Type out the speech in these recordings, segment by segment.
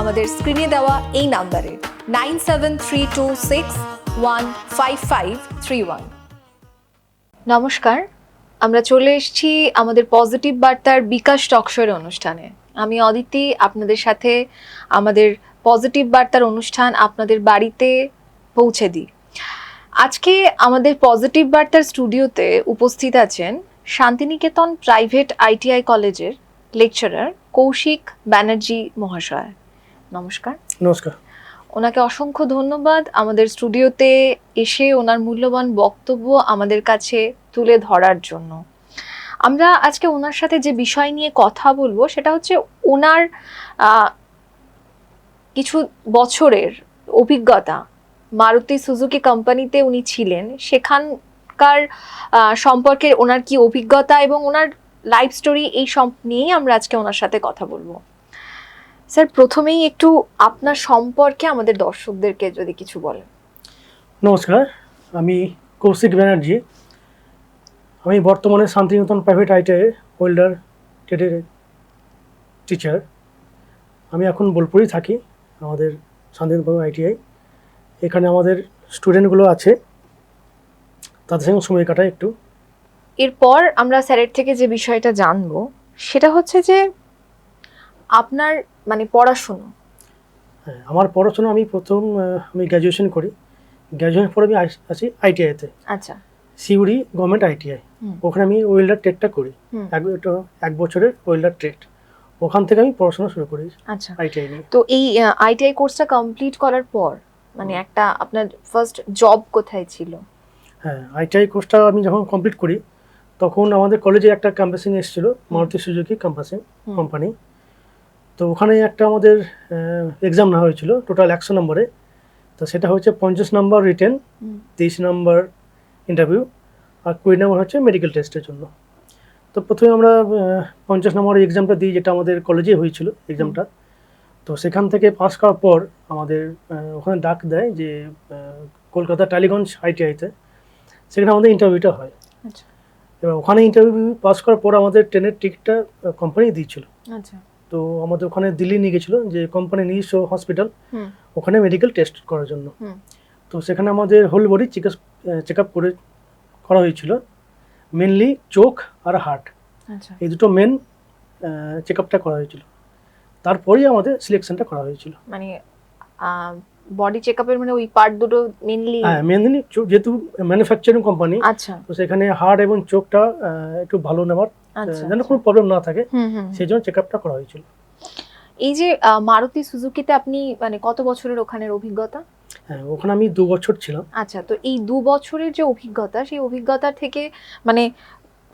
আমাদের স্ক্রিনে দেওয়া এই নাম্বারে nine seven three two six one five five three one নমস্কার, আমরা চলে এসেছি আমাদের পজিটিভ বার্তার বিকাশ টকশোর অনুষ্ঠানে। আমি অদিতি, আপনাদের সাথে আমাদের পজিটিভ বার্তার অনুষ্ঠান আপনাদের বাড়িতে পৌঁছে দিই। আজকে আমাদের পজিটিভ বার্তার স্টুডিওতে উপস্থিত আছেন শান্তিনিকেতন প্রাইভেট আইটিআই কলেজের লেকচারার কৌশিক ব্যানার্জি মহাশয়। নমস্কার। নমস্কার। ওনাকে অসংখ্য ধন্যবাদ। আমাদের স্টুডিওতে এসে ওনার মূল্যবান বক্তব্য আমাদের কাছে তুলে ধরার জন্য। আমরা আজকে ওনার সাথে যে বিষয় নিয়ে কথা বলব সেটা হচ্ছে ওনার আহ, কিছু বছরের অভিজ্ঞতা। মারুতি সুজুকি কোম্পানিতে উনি ছিলেন। সেখানকার সম্পর্কে ওনার কি অভিজ্ঞতা এবং ওনার লাইফ স্টোরি এই সব নিয়েই আমরা আজকে ওনার সাথে কথা বলব। স্যার প্রথমেই একটু আপনার সম্পর্কে আমাদের দর্শকদেরকে যদি কিছু বলেন। নমস্কার আমি কৌশিক ব্যানার্জি। আমি বর্তমানে শান্তিনিকেতন প্রাইভেট আইটিআই হোল্ডার ট্রেডের টিচার আমি এখন বোলপুরেই থাকি আমাদের শান্তিনিকেতন আইটিআই এখানে আমাদের স্টুডেন্টগুলো আছে। তাদের সঙ্গে সময় কাটাই একটু। এরপর আমরা স্যারের থেকে যে বিষয়টা জানব সেটা হচ্ছে যে আপনার মানে পড়াশুনো? হ্যাঁ আমার পড়াশোনা আমি প্রথম আমি গ্র্যাজুয়েশন করি। গ্র্যাজুয়েশন পরে আমি আস- আইটিআইতে আচ্ছা। সিউড়ি গভর্নমেন্ট আইটিআই ওখানে আমি ওয়েল্ডার ট্রেডটা করি। হুম। এক এক বছরের ওয়েল্ডার ট্রেড ওখান থেকে আমি পড়াশোনা শুরু করি আচ্ছা। আইটিআই নিয়ে। তো এই আইটিআই কোর্সটা কমপ্লিট করার পর মানে একটা আপনার ফার্স্ট জব কোথায় ছিল? হ্যাঁ আইটিআই কোর্সটা আমি যখন কমপ্লিট করি তখন আমাদের কলেজে একটা ক্যাম্পাসিং এসেছিল মারুতি সুজুকি ক্যাম্পাসিং কোম্পানি তো ওখানে একটা আমাদের এক্সাম নেওয়া হয়েছিল টোটাল একশো নম্বরে তো সেটা হচ্ছে পঞ্চাশ নম্বর রিটেন তেইশ নম্বর ইন্টারভিউ আর কুড়ি নম্বর হচ্ছে মেডিকেল টেস্টের জন্য। তো প্রথমে আমরা পঞ্চাশ নম্বর এক্সামটা দিই যেটা আমাদের কলেজে হয়েছিল এক্সামটা তো সেখান থেকে পাস করার পর আমাদের ওখানে ডাক দেয় যে কলকাতা টালিগঞ্জ আইটিআইতে সেখানে আমাদের ইন্টারভিউটা হয়। আচ্ছা। এবার ওখানে ইন্টারভিউ পাস করার পর আমাদের ট্রেনের টিকিটটা কোম্পানি দিয়েছিল। আচ্ছা। তো আমাদের ওখানে দিল্লি নিয়ে গেছিল যে কোম্পানি নিজস্ব হসপিটাল ওখানে মেডিকেল টেস্ট করার জন্য। তো সেখানে আমাদের whole body check check up করে করা হয়েছিল মেনলি চোখ আর হার্ট আচ্ছা। এই দুটো মেন চেক আপটা করা হয়েছিল। তারপরেই আমাদের সিলেকশনটা করা হয়েছিল। মানে বডি চেকআপের মানে ওই পার্ট দুটো মেনলি হ্যাঁ মেনলি যেহেতু ম্যানুফ্যাকচারিং কোম্পানি আচ্ছা। তো সেখানে হার্ট এবং চোখটা একটু ভালো নেওয়ার যেন কোনো প্রবলেম না থাকে সেই জন্য চেক আপটা করা হয়েছিল। এই যে মারুতি সুজুকিতে আপনি মানে কত বছরের ওখানের অভিজ্ঞতা? হ্যাঁ ওখানে আমি দু বছর ছিলাম। আচ্ছা তো এই দু বছরের যে অভিজ্ঞতা সেই অভিজ্ঞতা থেকে মানে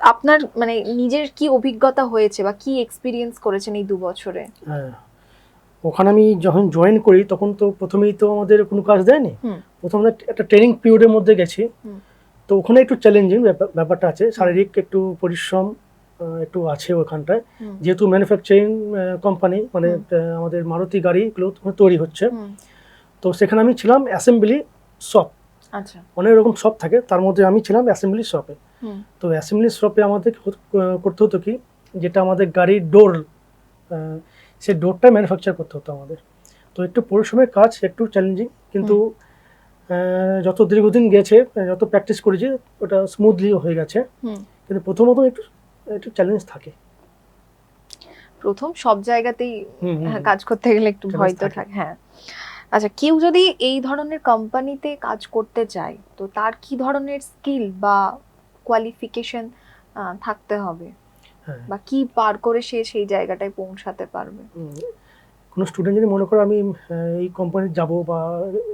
আপনার মানে নিজের কি অভিজ্ঞতা হয়েছে বা কি এক্সপিরিয়েন্স করেছেন এই দু বছরে? হ্যাঁ ওখানে আমি যখন জয়েন করি তখন তো প্রথমেই তো আমাদের কোনো কাজ দেয়নি। প্রথমে একটা ট্রেনিং পিরিয়ডের মধ্যে গেছি। তো ওখানে একটু চ্যালেঞ্জিং ব্যাপারটা আছে। শারীরিক একটু পরিশ্রম একটু আছে ওখানটায় যেহেতু ম্যানুফ্যাকচারিং কোম্পানি মানে আমাদের মারুতি গাড়িগুলো তৈরি হচ্ছে। তো সেখানে আমি ছিলাম অ্যাসেম্বলি শপ আচ্ছা। অনেক রকম শপ থাকে তার মধ্যে আমি ছিলাম অ্যাসেম্বলি শপে তো অ্যাসেম্বলি শপে আমাদের করতে হতো কি? যেটা আমাদের গাড়ির ডোর সেই ডোরটা ম্যানুফ্যাকচার করতে হতো আমাদের। তো একটু পরিশ্রমের কাজ একটু চ্যালেঞ্জিং কিন্তু যত দীর্ঘদিন গেছে যত প্র্যাকটিস করেছি ওটা স্মুথলি হয়ে গেছে। কিন্তু প্রথমত একটু একটু চ্যালেঞ্জ থাকে। প্রথম সব জায়গাতেই হ্যাঁ, কাজ করতে গেলে একটু ভয় তো থাকে। হ্যাঁ। আচ্ছা কেউ যদি এই ধরনের কোম্পানিতে কাজ করতে চায় তো তার কি ধরনের স্কিল বা কোয়ালিফিকেশন থাকতে হবে? হ্যাঁ। বা কি পার করে সে সেই জায়গাটায় পৌঁছাতে পারবে। কোনো স্টুডেন্ট যদি মনে করে আমি এই কোম্পানি যাব বা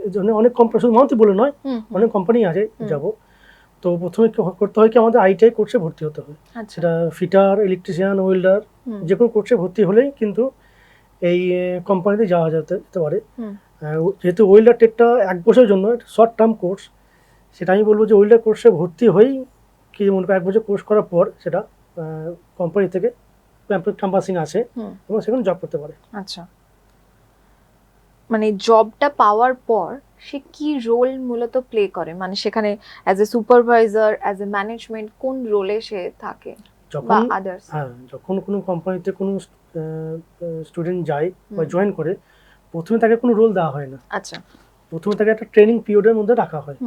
এই ধরনের অনেক কোম্পানি শুধু মারুতি বলে নয় অনেক কোম্পানি আছে। যাব। তো প্রথমে করতে হয় কি আমাদের আইটিআই কোর্সে ভর্তি হতে হয়। আচ্ছা। সেটা ফিটার ইলেকট্রিশিয়ান ওয়েল্ডার যে কোনো কোর্সে ভর্তি হলেই কিন্তু এই কোম্পানিতে যাওয়া যেতে যেতে পারে। যেহেতু ওয়েল্ডার টেটটা এক বছরের জন্য শর্ট টার্ম কোর্স সেটা আমি বলব যে ওয়েল্ডার কোর্সে ভর্তি হয়েই কি মনে এক বছর কোর্স করার পর সেটা কোম্পানি থেকে ক্যাম্পাসিং আছে এবং সেখানে জব করতে পারে। আচ্ছা। মানে জবটা পাওয়ার পর সে কি রোল মূলত প্লে করে? মানে সেখানে as a supervisor as a management কোন রোলে সে থাকে? বা যখন আদার্স হ্যাঁ যখন কোনো কোম্পানিতে কোনো স্টুডেন্ট যায় বা জয়েন করে প্রথমে তাকে কোনো রোল দেওয়া হয় না। আচ্ছা। প্রথমে তাকে একটা ট্রেনিং পিরিয়ডের মধ্যে রাখা হয়।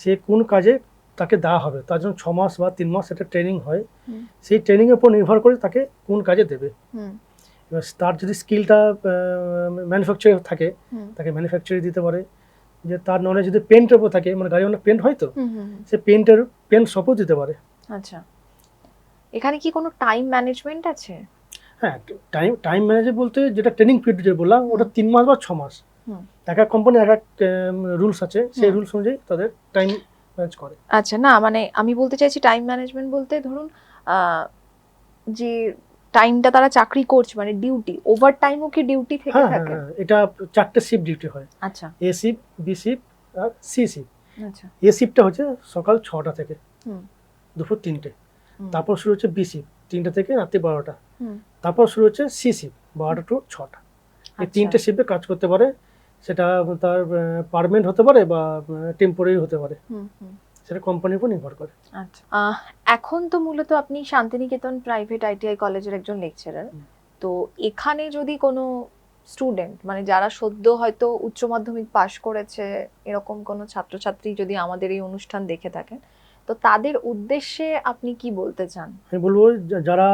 সে কোন কাজে তাকে দেওয়া হবে? তার জন্য ছ মাস বা তিন মাস একটা ট্রেনিং হয়। সেই ট্রেনিং এর উপর নির্ভর করে তাকে কোন কাজে দেবে। হুম। এবার তার যদি স্কিলটা ম্যানুফ্যাকচার থাকে তাকে ম্যানুফ্যাকচারে দিতে পারে। যে তার নলেজ যদি পেন্টের উপর থাকে মানে গাড়ি অনেক পেন্ট হয় তো। সে পেন্টের পেন্ট শপও দিতে পারে। আচ্ছা। এখানে কি কোনো টাইম ম্যানেজমেন্ট আছে? হ্যাঁ টাইম টাইম ম্যানেজার বলতে যেটা ট্রেনিং পিরিয়ড যে বললাম ওটা তিন মাস বা ছ মাস। এক এক কোম্পানি এক এক রুলস আছে সেই রুলস অনুযায়ী তাদের টাইম ম্যানেজ করে। আচ্ছা না মানে আমি বলতে চাইছি টাইম ম্যানেজমেন্ট বলতে ধরুন যে টাইমটা তারা চাকরি করছে মানে ডিউটি ওভার টাইমও কি ডিউটি থেকে হ্যাঁ হ্যাঁ থাকে? হ্যাঁ, এটা চারটে শিফট ডিউটি হয়। আচ্ছা। এ শিফট বি শিফট আর সি শিফট আচ্ছা। এ শিফটটা হচ্ছে সকাল ছটা থেকে দুপুর তিনটে। তারপর শুরু হচ্ছে বি শিফট তিনটে থেকে রাত্রি বারোটা। তারপর শুরু হচ্ছে সি শিফট বারোটা টু ছটা। এই আচ্ছা। তিনটে শিফটে কাজ করতে পারে সেটা তার পারমানেন্ট হতে পারে বা টেম্পোরারি হতে পারে। হুম হুম। সেটা কোম্পানির উপর নির্ভর করে। আচ্ছা। এখন তো মূলত আপনি শান্তিনিকেতন প্রাইভেট আইটিআই কলেজের একজন লেকচারার তো এখানে যদি কোনো স্টুডেন্ট মানে যারা সদ্য হয়তো উচ্চ মাধ্যমিক পাশ করেছে এরকম কোনো ছাত্রছাত্রী যদি আমাদের এই অনুষ্ঠান দেখে থাকেন তো তাদের উদ্দেশ্যে আপনি কি বলতে চান? আমি বলব যারা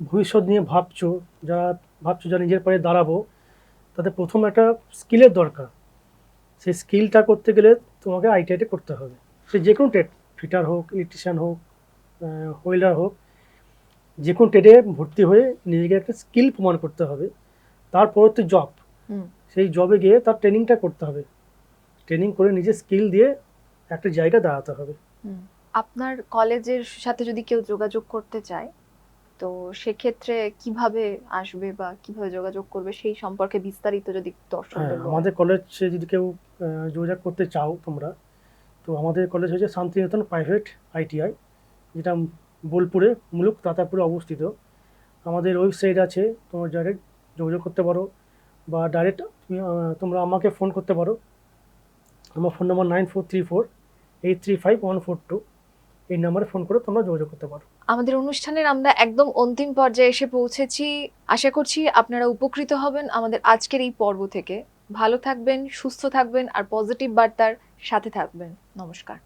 ভবিষ্যৎ নিয়ে ভাবছ যারা ভাবছ যারা নিজের পায়ে দাঁড়াবো তাদের প্রথম একটা স্কিলের দরকার। সেই স্কিলটা করতে গেলে তোমাকে আইটিআইটা করতে হবে। সে যে কোনো ট্রেড ফিটার হোক ইলেকট্রিশিয়ান হোক হোয়েলার হোক যে কোনো ট্রেডে ভর্তি হয়ে নিজেকে একটা স্কিল প্রমাণ করতে হবে তার পরবর্তী জব সেই জবে গিয়ে তার ট্রেনিংটা করতে হবে ট্রেনিং করে নিজের স্কিল দিয়ে একটা জায়গা দাঁড়াতে হবে। আপনার কলেজের সাথে যদি কেউ যোগাযোগ করতে চায় তো সেক্ষেত্রে কীভাবে আসবে বা কীভাবে যোগাযোগ করবে সেই সম্পর্কে বিস্তারিত যদি হ্যাঁ দর্শকদের বলেন। আমাদের কলেজে যদি কেউ যোগাযোগ করতে চাও তোমরা তো আমাদের কলেজ হচ্ছে শান্তিনিকেতন প্রাইভেট আইটিআই যেটা বোলপুরে মুলুক তাতাপুরে অবস্থিত। আমাদের ওয়েবসাইট আছে, তোমরা ডাইরেক্ট যোগাযোগ করতে পারো বা ডাইরেক্ট তোমরা আমাকে ফোন করতে পারো। আমার phone number nine four three four eight three five one four two এই নাম্বারে ফোন করে তোমরা যোগাযোগ করতে পারো। আমাদের অনুষ্ঠানের আমরা একদম অন্তিম পর্যায়ে এসে পৌঁছেছি। আশা করছি আপনারা উপকৃত হবেন আমাদের আজকের এই পর্ব থেকে। ভালো থাকবেন, সুস্থ থাকবেন, আর পজিটিভ বার্তার সাথে থাকবেন। নমস্কার।